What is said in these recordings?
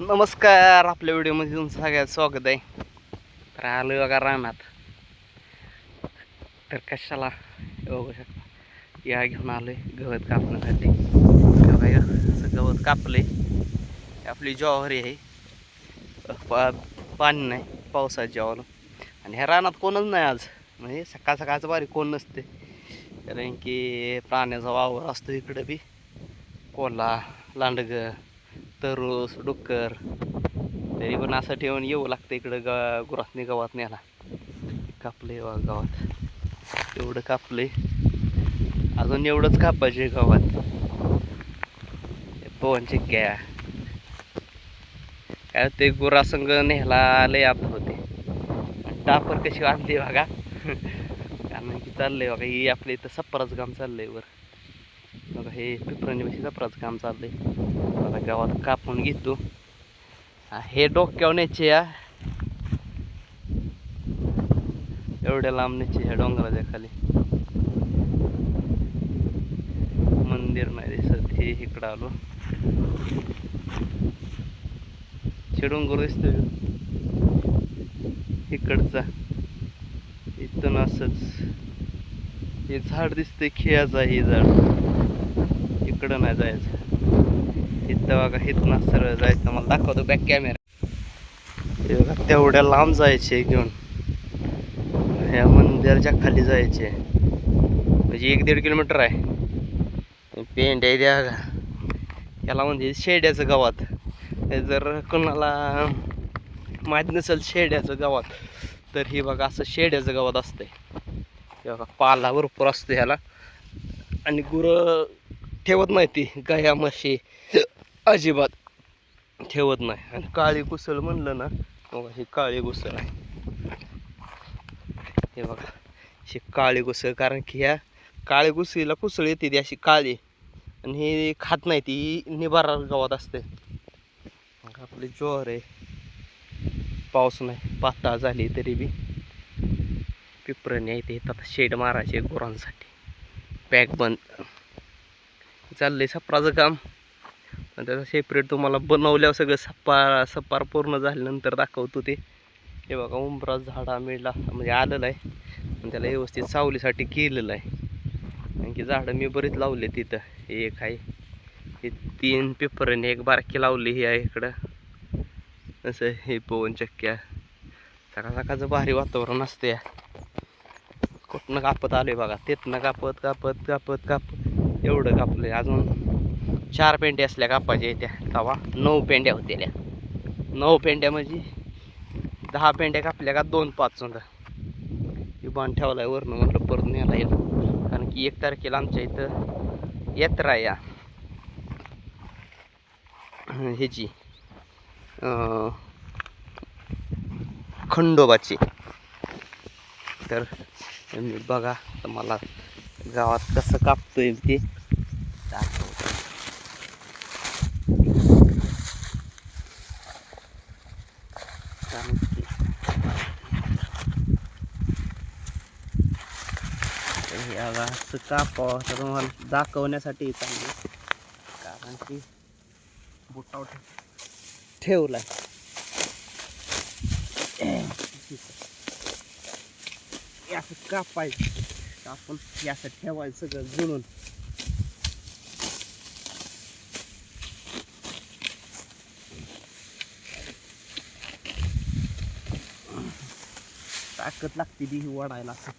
नमस्कार आपल्या व्हिडिओमध्ये तुमचं सगळ्यात स्वागत आहे. तर आलो बघा रानात. तर कशाला बघू शकता. या घेऊन आलो आहे गवत कापण्यासाठी. बघा असं गवत कापले आपली ज्वारी आहे. पा पाणी नाही पावसात ज्वार आणि ह्या रानात कोणच नाही आज. म्हणजे सकाळ सकाळचं बारीक कोण नसते कारण की प्राण्याचा वावर असतो इकडं बी. कोल्हा लांडगं तरस डुक्कर. तरी पण असं ठेवून येऊ लागतं इकडं ग गुरातनी गावात न्यायला कापले वा गावात. एवढं कापले अजून एवढंच कापायचे गावात. पवनचे क्या काय ते गुरासंग न्यायला लय आप होते आणि टापर कशी आणली बघा. कारण की चाललंय बघा ही आपल्या इथं सप्पराच काम चाललंय वर. बघा हे पिपरांची सप्पराचं काम चाललंय. आता गावात कापून घेतो. हे डोक्यावर न्यायचे या. एवढ्या लांब न्यायचे ह्या डोंगराच्या खाली. मंदिर नाही दिसत हे इकडं आलो. डोंगर दिसतोय. इकडचा. इथून असंच. हे झाड दिसतंय खेळाचा हे झाड. इकडं नाही जायचं. इथं बघा इथनं सरळ जायचं. मला दाखवतो बॅक कॅमेरा बघा तेवढ्या लांब जायचे घेऊन. ह्या मंदिराच्या खाली जायचे. म्हणजे एक दीड किलोमीटर आहे. पेंट आहे द्या का याला म्हणजे शेड्याचं गावात. हे जर कोणाला माहीत नसेल शेड्याचं गावात तर ही बघा असं शेड्याचं गावात असतंय. बघा पाला भरपूर असतं ह्याला. आणि गुरं ठेवत नाही ती गाया म्हशी अजिबात ठेवत नाही. आणि काळी कुसळ म्हणलं ना बघा ही काळी कुसळ आहे. हे बघा ही काळी कुसळ कारण की ह्या काळी कुसळीला कुसळ येते ती अशी काळी. आणि हे खात नाही ती निबारा गावात असते मग आपली ज्वार आहे. पाऊस नाही पातळ झाली तरी बी. पिपरणी आहे ते आता शेड मारायचे गुरांसाठी. पॅक बंद. चाललं आहे सपराचं काम. आणि त्याचं सेपरेट तुम्हाला बनवल्यावर सगळं सप्पार सप्पार पूर्ण झाल्यानंतर दाखवतो ते. हे बघा उंबरा झाडा मिळला म्हणजे आलेलं आहे. आणि त्याला व्यवस्थित सावलीसाठी केलेलं आहे. आणखी झाडं मी बरीच लावले तिथं एक आहे. हे तीन पेपर आणि एक बारकी लावली ही आहे इकडं. असं हे पवन चक्क्या. सकाळ सकाळचं भारी वातावरण असते कुठनं कापत आलोय बघा. तिथनं कापत कापत कापत कापत. एवढं कापलंय. अजून चार पेंड्या असल्या कापायच्या त्या तवा नऊ पेंड्या होतेल्या नऊ पेंड्या म्हणजे दहा पेंड्या कापल्या का दोन पाच चोंदा बाण आहे वरनं म्हटलं परत न्यायला येईल. कारण की एक तारखेला आमच्या इथं यात्रा या. ह्याची खंडोबाची. तर मी बघा तर मला गावात कसं कापतोय ते दाखवतो. कारण की असं कापावं तर तुम्हाला दाखवण्यासाठी चांगलं कारण की बुटाव ठेवला असं कापायचं. आपण हे असं ठेवायचं सगळं जुळून. ताकद लागते ती ही वाढायला असं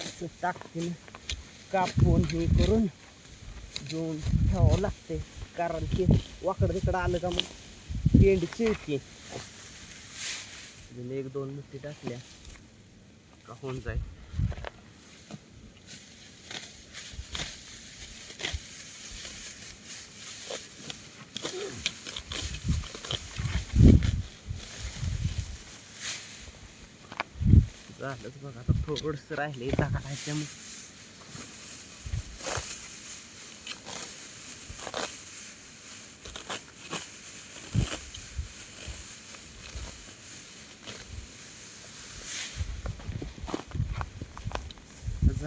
असं कापून हे करून घेऊन ठेवावं लागते कारण की वाकड तिकडं आलं का मग? पेंड चिळते अजून एक दोन मुठी टाकल्या. का होऊन जाईल? झालंच बघा आता थोडंसं राहिले टाकायचं मग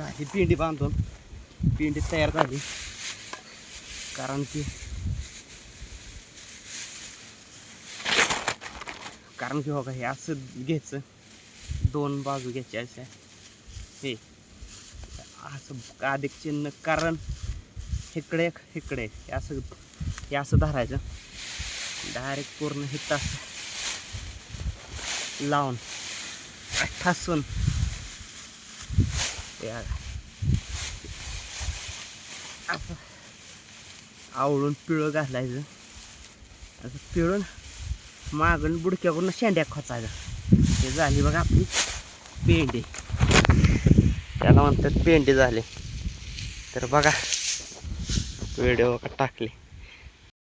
ही पिंडी बांधून. पिंडी तयार झाली. कारण की कारण की बघा हे असं घ्यायचं. दोन बाजू घ्यायच्या अशा. हे. असं अधिक चिन्ह कारण इकडे एक इकडे एक. हे असं हे असं धरायचं. डायरेक्ट पूर्ण हे तास लावून ठासून. हे असं आवळून पिळं घालायचं. असं पिळून मागून बुडक्याकडून शेंड्या खोचायचं. हे झाली बघा आपली पेंडी. त्याला म्हणतात पेंडी झाली. तर बघा व्हिडिओ टाकले.